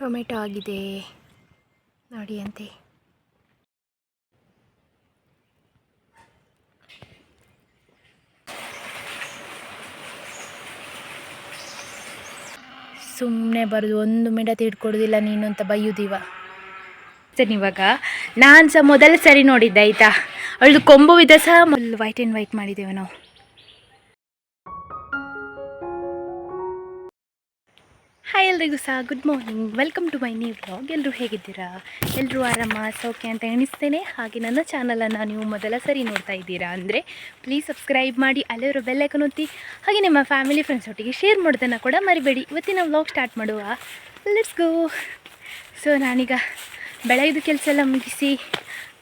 Tomato ಆಗಿದೆ. ನೋಡಿ ಅಂತೆ. ಸುಮ್ಮನೆ ಬರೋದು, ಒಂದು ಮಿಡತೆ ಹಿಡ್ಕೊಡೋದಿಲ್ಲ ನೀನು ಅಂತ ಬೈಯುದಿವ. ಇವಾಗ ನಾನು ಸಹ ಮೊದಲ ಸರಿ ನೋಡಿದ್ದೆ, ಆಯಿತಾ? ಅವಳದು ಕೊಂಬು ವಿಧ ಸಹ, ಮೊದಲು ವೈಟ್ ಆ್ಯಂಡ್ ವೈಟ್ ಮಾಡಿದ್ದೇವೆ ನಾವು. ಹಾಯ್ ಎಲ್ರಿಗೂ ಸಹ good morning welcome to my new blog ಎಲ್ಲರೂ ಹೇಗಿದ್ದೀರಾ? ಎಲ್ಲರೂ ಆರಾಮ, ಸೌಖ್ಯ ಅಂತ ಎಣಿಸ್ತೇನೆ. ಹಾಗೆ ನನ್ನ ಚಾನಲನ್ನು ನೀವು ಮೊದಲ ಸರಿ ನೋಡ್ತಾ ಇದ್ದೀರಾ ಅಂದರೆ ಪ್ಲೀಸ್ ಸಬ್ಸ್ಕ್ರೈಬ್ ಮಾಡಿ, ಅಲ್ಲಿರೋ ಬೆಲ್ಲೈಕನ್ ಒತ್ತಿ, ಹಾಗೆ ನಿಮ್ಮ ಫ್ಯಾಮಿಲಿ ಫ್ರೆಂಡ್ಸ್ ಒಟ್ಟಿಗೆ ಶೇರ್ ಮಾಡೋದನ್ನು ಕೂಡ ಮರಿಬೇಡಿ. ಇವತ್ತಿನ ವ್ಲಾಗ್ ಸ್ಟಾರ್ಟ್ ಮಾಡುವ. ಲೆಟ್ಸ್ ಗೋ ಸೊ ನಾನೀಗ ಬೆಳಗಿದ ಕೆಲಸ ಎಲ್ಲ ಮುಗಿಸಿ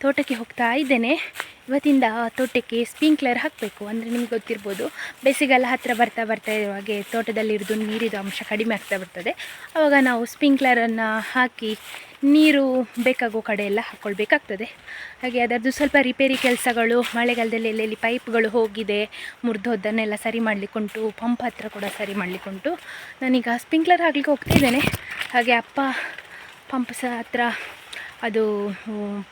ತೋಟಕ್ಕೆ ಹೋಗ್ತಾ ಇದ್ದೇನೆ. ಇವತ್ತಿಂದ ತೋಟಕ್ಕೆ ಸ್ಪ್ರಿಂಕ್ಲರ್ ಹಾಕಬೇಕು ಅಂದರೆ ನಿಮ್ಗೆ ಗೊತ್ತಿರ್ಬೋದು. ಬೇಸಿಗೆಲ್ಲ ಹತ್ತಿರ ಬರ್ತಾ ಬರ್ತಾ ಇರುವಾಗೆ ತೋಟದಲ್ಲಿರೋದು ನೀರಿದ ಅಂಶ ಕಡಿಮೆ ಆಗ್ತಾ ಬರ್ತದೆ. ಆವಾಗ ನಾವು ಸ್ಪ್ರಿಂಕ್ಲರನ್ನು ಹಾಕಿ ನೀರು ಬೇಕಾಗೋ ಕಡೆ ಎಲ್ಲ ಹಾಕ್ಕೊಳ್ಬೇಕಾಗ್ತದೆ ಹಾಗೆ ಅದರದ್ದು ಸ್ವಲ್ಪ ರಿಪೇರಿ ಕೆಲಸಗಳು, ಮಳೆಗಾಲದಲ್ಲಿ ಎಲ್ಲೆಲ್ಲಿ ಪೈಪ್ಗಳು ಹೋಗಿದೆ ಮುರಿದೋದನ್ನೆಲ್ಲ ಸರಿ ಮಾಡಲಿಕ್ಕುಂಟು, ಪಂಪ್ ಹತ್ರ ಕೂಡ ಸರಿ ಮಾಡಲಿಕ್ಕುಂಟು. ನಾನೀಗ ಸ್ಪ್ರಿಂಕ್ಲರ್ ಹಾಕ್ಲಿಕ್ಕೆ ಹೋಗ್ತಿದ್ದೇನೆ ಹಾಗೆ ಅಪ್ಪ ಪಂಪ್ ಸಹ ಹತ್ರ ಅದು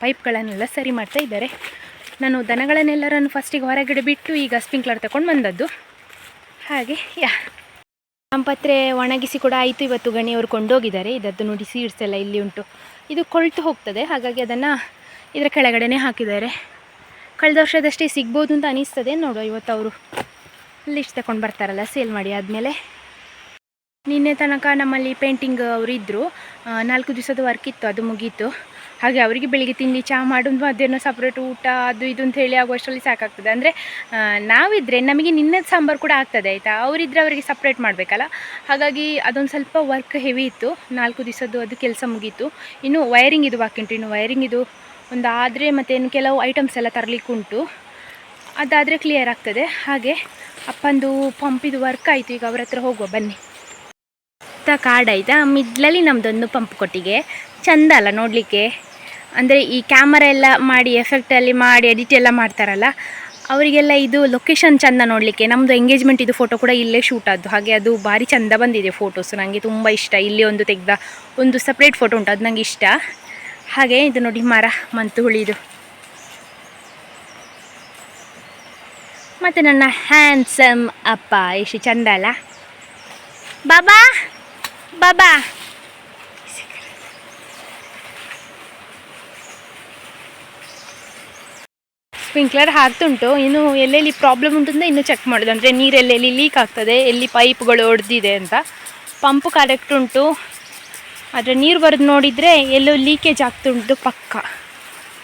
ಪೈಪ್ಗಳನ್ನೆಲ್ಲ ಸರಿ ಮಾಡ್ತಾ ಇದ್ದಾರೆ. ನಾನು ದನಗಳನ್ನೆಲ್ಲರನ್ನು ಫಸ್ಟಿಗೆ ಹೊರಗಡೆ ಬಿಟ್ಟು ಈಗ ಸ್ಪ್ರಿಂಕ್ಲರ್ ತಗೊಂಡು ಬಂದದ್ದು. ಹಾಗೆ, ಯಾ. ಸಂಪತ್ರೆ ಒಣಗಿಸಿ ಕೂಡ ಆಯಿತು ಇವತ್ತು ಗಣಿಯವರು ಕೊಂಡೋಗಿದ್ದಾರೆ. ಇದದ್ದು ನೋಡಿ ಸೀಡ್ಸ್ ಎಲ್ಲ ಇಲ್ಲಿ ಉಂಟು. ಇದು ಕೊಳ್ತು ಹೋಗ್ತದೆ, ಹಾಗಾಗಿ ಅದನ್ನು ಇದರ ಕೆಳಗಡೆನೇ ಹಾಕಿದ್ದಾರೆ. ಕಳೆದ ವರ್ಷದಷ್ಟೇ ಸಿಗ್ಬೋದು ಅಂತ ಅನಿಸ್ತದೆ. ನೋಡುವ ಇವತ್ತು ಅವರು ಲಿಸ್ಟ್ ತಗೊಂಡು ಬರ್ತಾರಲ್ಲ ಸೇಲ್ ಮಾಡಿ ಆದಮೇಲೆ. ನಿನ್ನೆ ತನಕ ನಮ್ಮಲ್ಲಿ ಪೇಂಟಿಂಗ್ ಅವರು ಇದ್ದರು ನಾಲ್ಕು ದಿವಸದ ವರ್ಕ್ ಇತ್ತು, ಅದು ಮುಗೀತು. ಹಾಗೆ ಅವರಿಗೆ ಬೆಳಿಗ್ಗೆ ತಿಂಡಿ, ಚಹಾ ಮಾಡೋದು ಮಧ್ಯಾಹ್ನ ಸಪ್ರೇಟ್ ಊಟ, ಅದು ಇದು ಅಂತ ಹೇಳಿ ಆಗುವಷ್ಟರಲ್ಲಿ ಸಾಕಾಗ್ತದೆ. ಅಂದರೆ ನಾವಿದ್ದರೆ ನಮಗೆ ನಿನ್ನೆ ಸಾಂಬಾರು ಕೂಡ ಆಗ್ತದೆ, ಆಯಿತಾ? ಅವರಿದ್ದರೆ ಅವರಿಗೆ ಸಪ್ರೇಟ್ ಮಾಡಬೇಕಲ್ಲ? ಹಾಗಾಗಿ ಅದೊಂದು ಸ್ವಲ್ಪ ವರ್ಕ್ ಹೆವಿ ಇತ್ತು. ನಾಲ್ಕು ದಿವಸದ್ದು ಅದು ಕೆಲಸ ಮುಗೀತು. ಇನ್ನು ವೈರಿಂಗ್ ಇದು ಬಾಕಿ ಇನ್ನು ವೈರಿಂಗ್ ಇದು ಒಂದು ಆದರೆ ಮತ್ತು ಇನ್ನು ಕೆಲವು ಐಟಮ್ಸ್ ಎಲ್ಲ ತರಲಿಕ್ಕುಂಟು ಅದಾದರೆ ಕ್ಲಿಯರ್ ಆಗ್ತದೆ. ಹಾಗೆ ಅಪ್ಪಂದು ಪಂಪಿದು ವರ್ಕ್ ಆಯಿತು. ಈಗ ಅವ್ರ ಹತ್ರ ಹೋಗುವ, ಬನ್ನಿ. ಕಾರ್ಡ್ ಆಯಿತಾ? ಮಿಡ್ಲಲ್ಲಿ ನಮ್ಮದೊಂದು ಪಂಪ್ ಕೊಟ್ಟಿಗೆ. ಚಂದ ಅಲ್ಲ ನೋಡಲಿಕ್ಕೆ. ಅಂದರೆ ಈ ಕ್ಯಾಮರಾ ಎಲ್ಲ ಮಾಡಿ ಎಫೆಕ್ಟಲ್ಲಿ ಮಾಡಿ ಎಡಿಟ್ ಎಲ್ಲ ಮಾಡ್ತಾರಲ್ಲ, ಅವರಿಗೆಲ್ಲ ಇದು ಲೊಕೇಶನ್ ಚಂದ ನೋಡಲಿಕ್ಕೆ. ನಮ್ಮದು ಎಂಗೇಜ್ಮೆಂಟ್ ಇದು ಫೋಟೋ ಕೂಡ ಇಲ್ಲೇ ಶೂಟ್ ಆದ್ದು. ಹಾಗೆ ಅದು ಭಾರಿ ಚಂದ ಬಂದಿದೆ ಫೋಟೋಸ್ ನನಗೆ ತುಂಬ ಇಷ್ಟ. ಇಲ್ಲಿ ಒಂದು ತೆಗೆದ ಒಂದು ಸಪ್ರೇಟ್ ಫೋಟೋ ಉಂಟು. ಅದು ನನಗೆ ಇಷ್ಟ. ಹಾಗೆ ಇದು ನೋಡಿ ಮರ, ಮಂತು ಹುಳಿದು ಮತ್ತು ನನ್ನ ಹ್ಯಾಂಡ್ಸಮ್ ಅಪ್ಪ ಎಷ್ಟು ಚಂದ ಅಲ್ಲ. ಬಾಬಾ ಬಾಬಾ. ಸ್ಪ್ರಿಂಕ್ಲರ್ ಹಾರ್ತುಂಟು, ಇನ್ನು ಎಲ್ಲೆಲ್ಲಿ ಪ್ರಾಬ್ಲಮ್ ಉಂಟು ಅಂತ ಇನ್ನೂ ಚೆಕ್ ಮಾಡೋದು. ಅಂದರೆ ನೀರೆಲ್ಲೆಲ್ಲಿ ಲೀಕ್ ಆಗ್ತದೆ, ಎಲ್ಲಿ ಪೈಪ್ಗಳು ಒಡೆದಿದೆ ಅಂತ. ಪಂಪ್ ಕರೆಕ್ಟ್ ಉಂಟು. ಆದರೆ ನೀರು ಬರೆದು ನೋಡಿದರೆ ಎಲ್ಲೋ ಲೀಕೇಜ್ ಆಗ್ತುಂಟು ಪಕ್ಕ.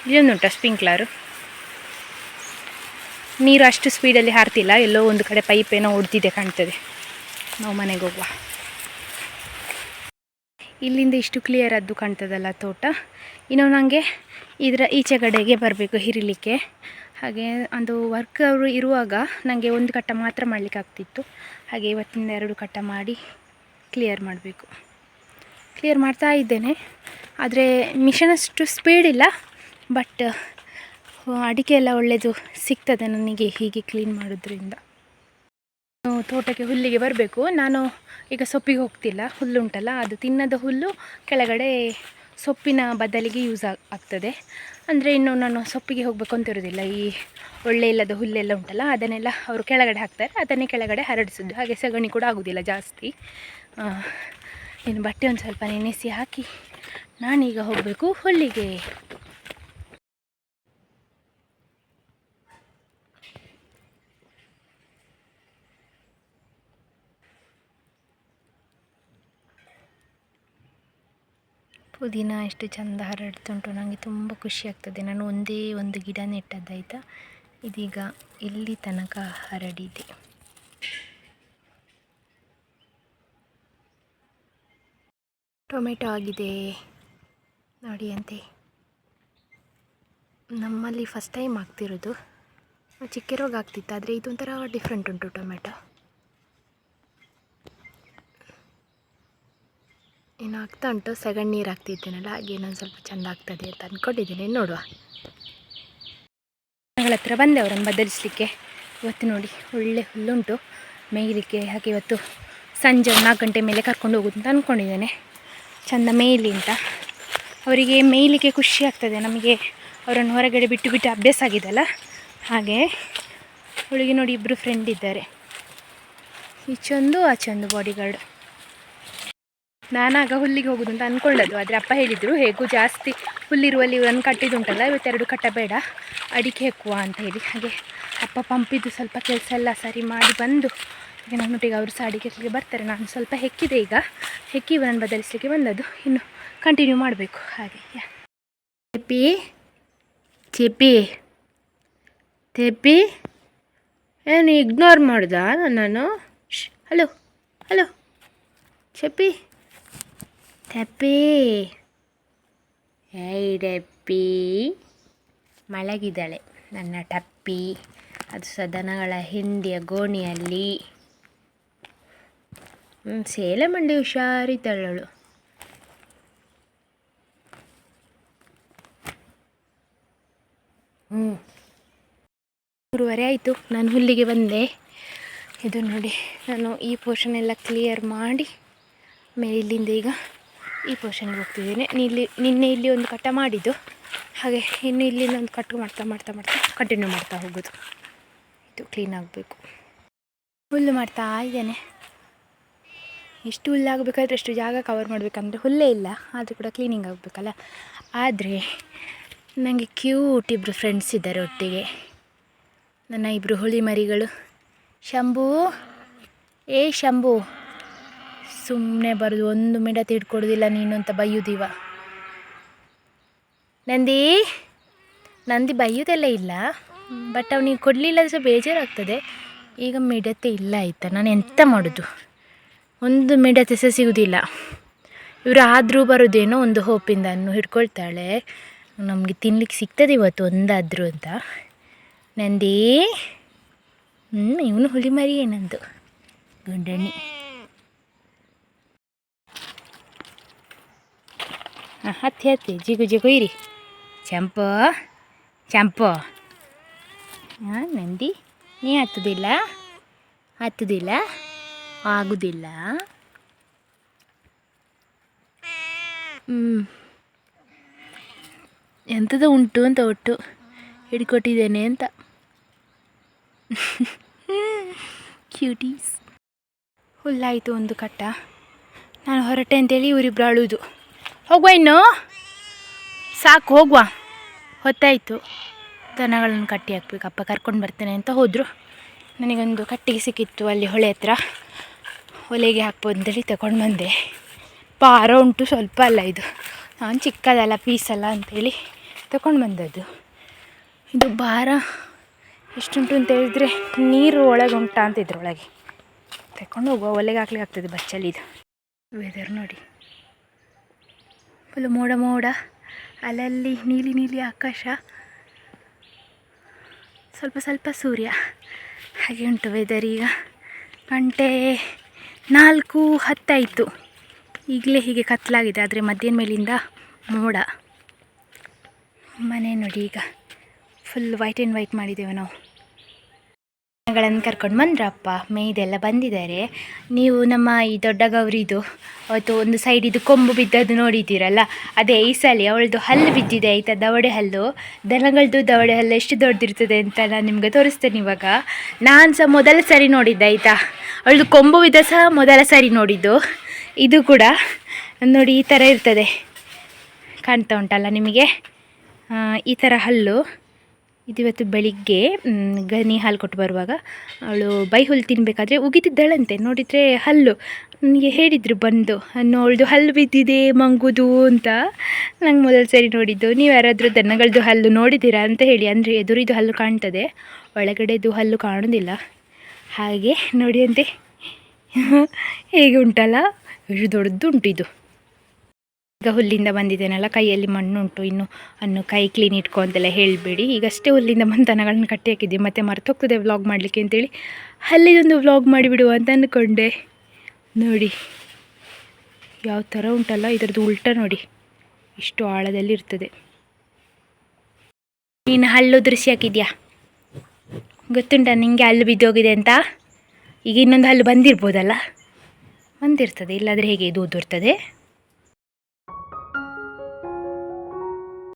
ಇಲ್ಲೊಂದುಂಟ ಸ್ಪ್ರಿಂಕ್ಲರು? ನೀರು ಅಷ್ಟು ಸ್ಪೀಡಲ್ಲಿ ಹಾರ್ತಿಲ್ಲ, ಎಲ್ಲೋ ಒಂದು ಕಡೆ ಪೈಪ್ ಏನೋ ಹೊಡೆದಿದೆ ಕಾಣ್ತದೆ. ನಾವು ಮನೆಗೆ ಹೋಗುವ. ಇಲ್ಲಿಂದ ಇಷ್ಟು ಕ್ಲಿಯರ್ ಅದ್ದು ಕಾಣ್ತದಲ್ಲ ತೋಟ. ಇನ್ನು ನನಗೆ ಇದರ ಈಚೆ ಕಡೆಗೆ ಬರಬೇಕು, ಹಿರಿಲಿಕ್ಕೆ. ಹಾಗೆ ಒಂದು ವರ್ಕ್ ಅವರು ಇರುವಾಗ ನನಗೆ ಒಂದು ಕಟ್ಟ ಮಾತ್ರ ಮಾಡಲಿಕ್ಕೆ ಆಗ್ತಿತ್ತು. ಹಾಗೆ ಇವತ್ತಿಂದ ಎರಡು ಕಟ್ಟ ಮಾಡಿ ಕ್ಲಿಯರ್ ಮಾಡಬೇಕು. ಕ್ಲಿಯರ್ ಮಾಡ್ತಾ ಇದ್ದೇನೆ. ಆದರೆ ಮಿಷನ್ ಅಷ್ಟು ಸ್ಪೀಡ್ ಇಲ್ಲ. ಬಟ್ ಅಡಿಕೆ ಎಲ್ಲ ಒಳ್ಳೆಯದು ಸಿಗ್ತದೆ ನನಗೆ ಹೀಗೆ ಕ್ಲೀನ್ ಮಾಡೋದ್ರಿಂದ. ತೋಟಕ್ಕೆ ಹುಲ್ಲಿಗೆ ಬರಬೇಕು. ನಾನು ಈಗ ಸೊಪ್ಪಿಗೆ ಹೋಗ್ತಿಲ್ಲ. ಹುಲ್ಲುಂಟಲ್ಲ ಅದು ತಿನ್ನದ ಹುಲ್ಲು ಕೆಳಗಡೆ ಸೊಪ್ಪಿನ ಬದಲಿಗೆ ಯೂಸ್ ಆಗ್ತದೆ. ಅಂದರೆ ಇನ್ನು ನಾನು ಸೊಪ್ಪಿಗೆ ಹೋಗಬೇಕು ಅಂತ ಇರೋದಿಲ್ಲ. ಈ ಒಳ್ಳೆ ಇಲ್ಲದ ಹುಲ್ಲೆಲ್ಲ ಉಂಟಲ್ಲ, ಅದನ್ನೆಲ್ಲ ಅವರು ಕೆಳಗಡೆ ಹಾಕ್ತಾರೆ. ಅದನ್ನೇ ಕೆಳಗಡೆ ಹರಡಿಸೋದು. ಹಾಗೆ ಸಗಣಿ ಕೂಡ ಆಗೋದಿಲ್ಲ ಜಾಸ್ತಿ. ಇನ್ನು ಬಟ್ಟೆ ಒಂದು ಸ್ವಲ್ಪ ನೆನೆಸಿ ಹಾಕಿ ನಾನೀಗ ಹೋಗಬೇಕು ಹುಲ್ಲಿಗೆ. ಪುದೀನ ಎಷ್ಟು ಚೆಂದ ಹರಡ್ತುಂಟು ನನಗೆ ತುಂಬ ಖುಷಿ ಆಗ್ತದೆ. ನಾನು ಒಂದೇ ಒಂದು ಗಿಡ ನೆಟ್ಟದ್ದಾಯ್ತಾ ಇದೀಗ ಇಲ್ಲಿ ತನಕ ಹರಡಿದೆ. ಟೊಮೆಟೊ ಆಗಿದೆ. ನೋಡಿ ಅಂತೆ. ನಮ್ಮಲ್ಲಿ ಫಸ್ಟ್ ಟೈಮ್ ಆಗ್ತಿರೋದು. ಚಿಕ್ಕ ಆಗ್ತಿತ್ತು, ಆದರೆ ಇದೊಂಥರ ಡಿಫ್ರೆಂಟ್ ಉಂಟು ಟೊಮೆಟೊ. ಏನು ಆಗ್ತಾ ಉಂಟು? ಸಗಣಿ ನೀರು ಹಾಕ್ತಿದ್ದೇನಲ್ಲ ಹಾಗೆ ಇನ್ನೊಂದು ಸ್ವಲ್ಪ ಚೆಂದ ಆಗ್ತದೆ ಅಂತ ಅಂದ್ಕೊಂಡಿದ್ದೀನಿ ನೋಡುವ. ಮಗಳ ಹತ್ರ ಬಂದೆ, ಅವರನ್ನು ಬದಲಿಸಲಿಕ್ಕೆ. ಇವತ್ತು ನೋಡಿ, ಒಳ್ಳೆ ಹುಲ್ಲುಂಟು. ಮೇಯಲಿಕ್ಕೆ ಹಾಗೆ ಇವತ್ತು ಸಂಜೆ ನಾಲ್ಕು ಗಂಟೆ ಮೇಲೆ ಕರ್ಕೊಂಡು ಹೋಗೋದು ಅಂತ ಅಂದ್ಕೊಂಡಿದ್ದೇನೆ ಚಂದ ಮೇಯ್ಲಿ ಅಂತ. ಅವರಿಗೆ ಮೇಯ್ಲಿಕ್ಕೆ ಖುಷಿ ಆಗ್ತದೆ. ನಮಗೆ ಅವರನ್ನು ಹೊರಗಡೆ ಬಿಟ್ಟು ಬಿಟ್ಟು ಅಭ್ಯಾಸ ಆಗಿದೆಲ್ಲ ಹಾಗೆ ಅವಳಿಗೆ ನೋಡಿ ಇಬ್ಬರು ಫ್ರೆಂಡ್ ಇದ್ದಾರೆ. ಈಚೊಂದು ಆಚೊಂದು ಬಾಡಿಗಾರ್ಡ್ ನಾನಾಗ ಹುಲ್ಲಿಗೆ ಹೋಗೋದು ಅಂತ ಅಂದ್ಕೊಳ್ಳೋದು ಆದರೆ ಅಪ್ಪ ಹೇಳಿದರು, ಹೇಗೂ ಜಾಸ್ತಿ ಹುಲ್ಲಿರುವಲ್ಲಿ ಇವರನ್ನು ಕಟ್ಟಿದುಂಟಲ್ಲ ಇವತ್ತೆರಡು ಕಟ್ಟಬೇಡ, ಅಡಿಕೆ ಹೆಕ್ಕುವ ಅಂತ ಹೇಳಿ. ಹಾಗೆ ಅಪ್ಪ ಪಂಪಿದ್ದು ಸ್ವಲ್ಪ ಕೆಲಸ ಎಲ್ಲ ಸರಿ ಮಾಡಿ ಬಂದು ಈಗ ನನ್ನೊಟ್ಟಿಗೆ ಅವರು ಸಹ ಅಡಿಗೆ ಬರ್ತಾರೆ. ನಾನು ಸ್ವಲ್ಪ ಹೆಕ್ಕಿದೆ ಈಗ. ಹೆಕ್ಕಿ ಇವರನ್ನು ಬದಲಿಸಲಿಕ್ಕೆ ಬಂದದ್ದು. ಇನ್ನು ಕಂಟಿನ್ಯೂ ಮಾಡಬೇಕು. ಹಾಗೆ ಚೆಪಿ ಚೆಪ್ಪಿ ತೆಪ್ಪಿ ಏನು ಇಗ್ನೋರ್ ಮಾಡ್ದ ನಾನು ಹಲೋ ಹಲೋ ಚೆಪ್ಪಿ. ತೆಪ್ಪಿ. ಏಯ್ ಡಪ್ಪಿ. ಮಲಗಿದ್ದಾಳೆ ನನ್ನ ಟಪ್ಪಿ. ಅದು ಸದನಗಳ ಹಿಂದಿಯ ಗೋಣಿಯಲ್ಲಿ. ಸೇಲೆ ಮಂಡಿ ಹುಷಾರಿದ್ದಾಳಳು ಹ್ಞೂ ಮೂರುವರೆ ಆಯಿತು, ನಾನು ಹುಲ್ಲಿಗೆ ಬಂದೆ. ಇದು ನೋಡಿ, ನಾನು ಈ ಪೋರ್ಷನ್ ಎಲ್ಲ ಕ್ಲಿಯರ್ ಮಾಡಿ ಮೇಲಿಂದ ಇಲ್ಲಿಂದ ಈಗ ಈ ಪೋರ್ಷನ್ಗೆ ಹೋಗ್ತಿದ್ದೇನೆ. ಇಲ್ಲಿ, ನಿನ್ನೆ ಇಲ್ಲಿ ಒಂದು ಕಟ್ಟ ಮಾಡಿದ್ದು. ಹಾಗೆ ಇನ್ನು ಇಲ್ಲಿ ಒಂದು ಕಟ್ಟು ಮಾಡ್ತಾ ಮಾಡ್ತಾ ಮಾಡ್ತಾ ಕಂಟಿನ್ಯೂ ಮಾಡ್ತಾ ಹೋಗೋದು. ಇದು ಕ್ಲೀನ್ ಆಗಬೇಕು. ಹುಲ್ಲು ಮಾಡ್ತಾ ಇದ್ದೇನೆ. ಎಷ್ಟು ಹುಲ್ಲಾಗಬೇಕಾದ್ರೆ ಎಷ್ಟು ಜಾಗ ಕವರ್ ಮಾಡಬೇಕಂದ್ರೆ ಹುಲ್ಲೇ ಇಲ್ಲ. ಆದರೂ ಕೂಡ ಕ್ಲೀನಿಂಗ್ ಆಗಬೇಕಲ್ಲ. ಆದರೆ ನನಗೆ ಕ್ಯೂಟ್ ಇಬ್ಬರು ಫ್ರೆಂಡ್ಸ್ ಇದ್ದಾರೆ ಒಟ್ಟಿಗೆ. ನನ್ನ ಇಬ್ಬರು ಹುಳಿ ಮರಿಗಳು. ಶಂಭು, ಏ ಶಂಭು. ಸುಮ್ಮನೆ ಬರೋದು, ಒಂದು ಮಿಡತೆ ಇಟ್ಕೊಡೋದಿಲ್ಲ ನೀನು ಅಂತ ಬೈಯೋದಿವ. ನಂದಿ ನಂದಿ ಬೈಯೋದೆಲ್ಲ ಇಲ್ಲ ಬಟ್ ಅವನಿಗೆ ಕೊಡಲಿಲ್ಲ ಸಹ ಬೇಜಾರಾಗ್ತದೆ. ಈಗ ಮಿಡತೆ ಇಲ್ಲ ಆಯಿತಾ? ನಾನು ಎಂತ ಮಾಡೋದು? ಒಂದು ಮಿಡತೆ ಸಹ ಸಿಗೋದಿಲ್ಲ. ಇವರು ಆದರೂ ಬರೋದೇನೋ ಒಂದು ಹೋಪಿಂದ ಅನ್ನು ಹಿಡ್ಕೊಳ್ತಾಳೆ. ನಮಗೆ ತಿನ್ಲಿಕ್ಕೆ ಸಿಗ್ತದೆ ಇವತ್ತು ಒಂದಾದರೂ ಅಂತ. ನಂದಿ ಹ್ಞೂ ಇವನು ಹುಲಿ ಮರಿ ಏನಂದು ಗುಂಡಣ್ಣಿ. ಹಾಂ ಹತ್ತಿ ಹತ್ತಿ. ಜಿಗು ಜಿಗು, ಇರಿ. ಚಂಪ ಚಂಪ. ಹಾಂ ನಂದಿ, ನೀ ಹತ್ತುದಿಲ್ಲ? ಹತ್ತುದಿಲ್ಲ? ಆಗುದಿಲ್ಲ? ಹ್ಞೂ ಎಂಥದ್ದು ಉಂಟು ಅಂತ ಒಟ್ಟು ಹಿಡ್ಕೊಟ್ಟಿದ್ದೇನೆ ಅಂತ. ಕ್ಯೂಟೀಸ್ ಹುಲ್ಲಾಯಿತು ಒಂದು ಕಟ್ಟ. ನಾನು ಹೊರಟೆ ಅಂತೇಳಿ ಇವರಿಬ್ರು ಅಳುವುದು ಹೋಗುವ ಇನ್ನು? ಸಾಕು, ಹೋಗುವ. ಹೊತ್ತಾಯಿತು. ದನಗಳನ್ನು ಕಟ್ಟಿ ಹಾಕ್ಬೇಕು. ಅಪ್ಪ ಕರ್ಕೊಂಡು ಬರ್ತೇನೆ ಅಂತ ಹೋದರು. ನನಗೊಂದು ಕಟ್ಟಿಗೆ ಸಿಕ್ಕಿತ್ತು ಅಲ್ಲಿ ಹೊಳೆ ಹತ್ರ. ಹೊಲೆಗೆ ಹಾಕ್ಬೋದು ಅಂತೇಳಿ ತಗೊಂಡು ಬಂದೆ. ಪಾರ ಉಂಟು, ಸ್ವಲ್ಪ ಅಲ್ಲ ಇದು. ನಾನು ಚಿಕ್ಕದಲ್ಲ ಪೀಸಲ್ಲ ಅಂಥೇಳಿ ತಗೊಂಡು ಬಂದದ್ದು. ಇದು ಭಾರ ಎಷ್ಟುಂಟು ಅಂತ ಹೇಳಿದ್ರೆ ನೀರು ಒಳಗೆ ಉಂಟಾ ಅಂತ ಇದ್ರೊಳಗೆ. ತಗೊಂಡು ಹೋಗುವ ಒಲೆಗೆ ಹಾಕ್ಲಿಕ್ಕೆ ಆಗ್ತದೆ ಬಚ್ಚಲ್ಲಿ ಇದು ವೆದರ್ ನೋಡಿ. ಫುಲ್ಲು ಮೋಡ ಮೋಡ, ಅಲ್ಲಲ್ಲಿ ನೀಲಿ ನೀಲಿ ಆಕಾಶ, ಸ್ವಲ್ಪ ಸ್ವಲ್ಪ ಸೂರ್ಯ. ಹಾಗೆ ಉಂಟು ವೆದರ್ ಈಗ. ಗಂಟೆ ನಾಲ್ಕು ಹತ್ತಾಯಿತು. ಈಗಲೇ ಹೀಗೆ ಕತ್ತಲಾಗಿದೆ ಆದರೆ ಮಧ್ಯಾಹ್ನ ಮೇಲಿಂದ ಮೋಡ. ಮನೆ ನೋಡಿ ಈಗ. ಫುಲ್ ವೈಟ್ ಆ್ಯಂಡ್ ವೈಟ್ ಮಾಡಿದ್ದೇವೆ ನಾವು. ಗಳನ್ನು ಕರ್ಕೊಂಡು ಬಂದ್ರಪ್ಪ. ಮೇಯ್ದೆಲ್ಲ ಬಂದಿದ್ದಾರೆ ನೀವು ನಮ್ಮ ಈ ದೊಡ್ಡ ಗೌರಿದು ಅವತ್ತು ಒಂದು ಸೈಡ್ ಇದು ಕೊಂಬು ಬಿದ್ದದ್ದು ನೋಡಿದ್ದೀರಲ್ಲ? ಅದೇ ಈ ಸಲ ಅವಳದು ಹಲ್ಲು ಬಿದ್ದಿದೆ, ಆಯಿತಾ? ದವಡೆ ಹಲ್ಲು. ದನಗಳದ್ದು ದವಡೆ ಹಲ್ಲು ಎಷ್ಟು ದೊಡ್ಡದಿರ್ತದೆ ಅಂತ ನಾನು ನಿಮಗೆ ತೋರಿಸ್ತೇನೆ ಇವಾಗ. ನಾನು ಸಹ ಮೊದಲ ಸರಿ ನೋಡಿದ್ದೆ, ಆಯಿತಾ? ಅವಳದು ಕೊಂಬು ಬಿದ್ದ ಸಹ ಮೊದಲ ಸರಿ ನೋಡಿದ್ದು. ಇದು ಕೂಡ ನೋಡಿ ಈ ಥರ ಇರ್ತದೆ. ಕಾಣ್ತಾ ಉಂಟಲ್ಲ ನಿಮಗೆ? ಈ ಥರ ಹಲ್ಲು. ಇದಿವತ್ತು ಬೆಳಿಗ್ಗೆ ಗನಿ ಹಾಲು ಕೊಟ್ಟು ಬರುವಾಗ ಅವಳು ಬೈ ಹುಲ್ಲು ತಿನ್ನಬೇಕಾದ್ರೆ ಉಗಿತಿದ್ದಾಳಂತೆ. ನೋಡಿದರೆ ಹಲ್ಲು. ನನಗೆ ಹೇಳಿದರು ಬಂದು ಅವಳದು ಹಲ್ಲು ಬಿದ್ದಿದೆ ಮಂಗುದು ಅಂತ. ನಂಗೆ ಮೊದಲು ಸರಿ ನೋಡಿದ್ದು, ನೀವು ಯಾರಾದರೂ ದನಗಳದ್ದು ಹಲ್ಲು ನೋಡಿದ್ದೀರಾ? ಅಂತ ಹೇಳಿ. ಅಂದರೆ ಎದುರಿದು ಹಲ್ಲು ಕಾಣ್ತದೆ. ಒಳಗಡೆದು ಹಲ್ಲು ಕಾಣೋದಿಲ್ಲ. ಹಾಗೆ ನೋಡಿ ಅಂತೆ. ಹೇಗೆ ಉಂಟಲ್ಲ? ದೊಡ್ಡದು ಉಂಟು ಇದು. ಈಗ ಹುಲ್ಲಿಂದ ಬಂದಿದ್ದೇನಲ್ಲ, ಕೈಯಲ್ಲಿ ಮಣ್ಣುಂಟು ಇನ್ನು, ಅನ್ನು ಕೈ ಕ್ಲೀನ್ ಇಟ್ಕೊ ಅಂತೆಲ್ಲ ಹೇಳಬೇಡಿ. ಈಗಷ್ಟೇ ಹುಲ್ಲಿಂದ ಬಂದು ಕಟ್ಟಿ ಹಾಕಿದ್ದೆ, ಮತ್ತು ಮರ್ತೋಗ್ತದೆ ವ್ಲಾಗ್ ಮಾಡಲಿಕ್ಕೆ ಅಂತೇಳಿ. ಅಲ್ಲಿದೊಂದು ವ್ಲಾಗ್ ಮಾಡಿಬಿಡುವ ಅಂತ ಅಂದ್ಕೊಂಡೆ ನೋಡಿ, ಯಾವ ಥರ ಉಂಟಲ್ಲ, ಇದರದ್ದು ಉಲ್ಟ ನೋಡಿ, ಇಷ್ಟು ಆಳದಲ್ಲಿ ಇರ್ತದೆ. ನೀನು ಹಲ್ಲು ದೃಶ್ಯ ಹಾಕಿದ್ಯಾ? ಗೊತ್ತುಂಟ ನಿಮಗೆ ಹಲ್ಲು ಬಿದ್ದೋಗಿದೆ ಅಂತ? ಈಗ ಇನ್ನೊಂದು ಹಲ್ಲು ಬಂದಿರ್ಬೋದಲ್ಲ? ಬಂದಿರ್ತದೆ, ಇಲ್ಲಾದರೆ ಹೇಗೆ ಇದು ಉದುರ್ತದೆ?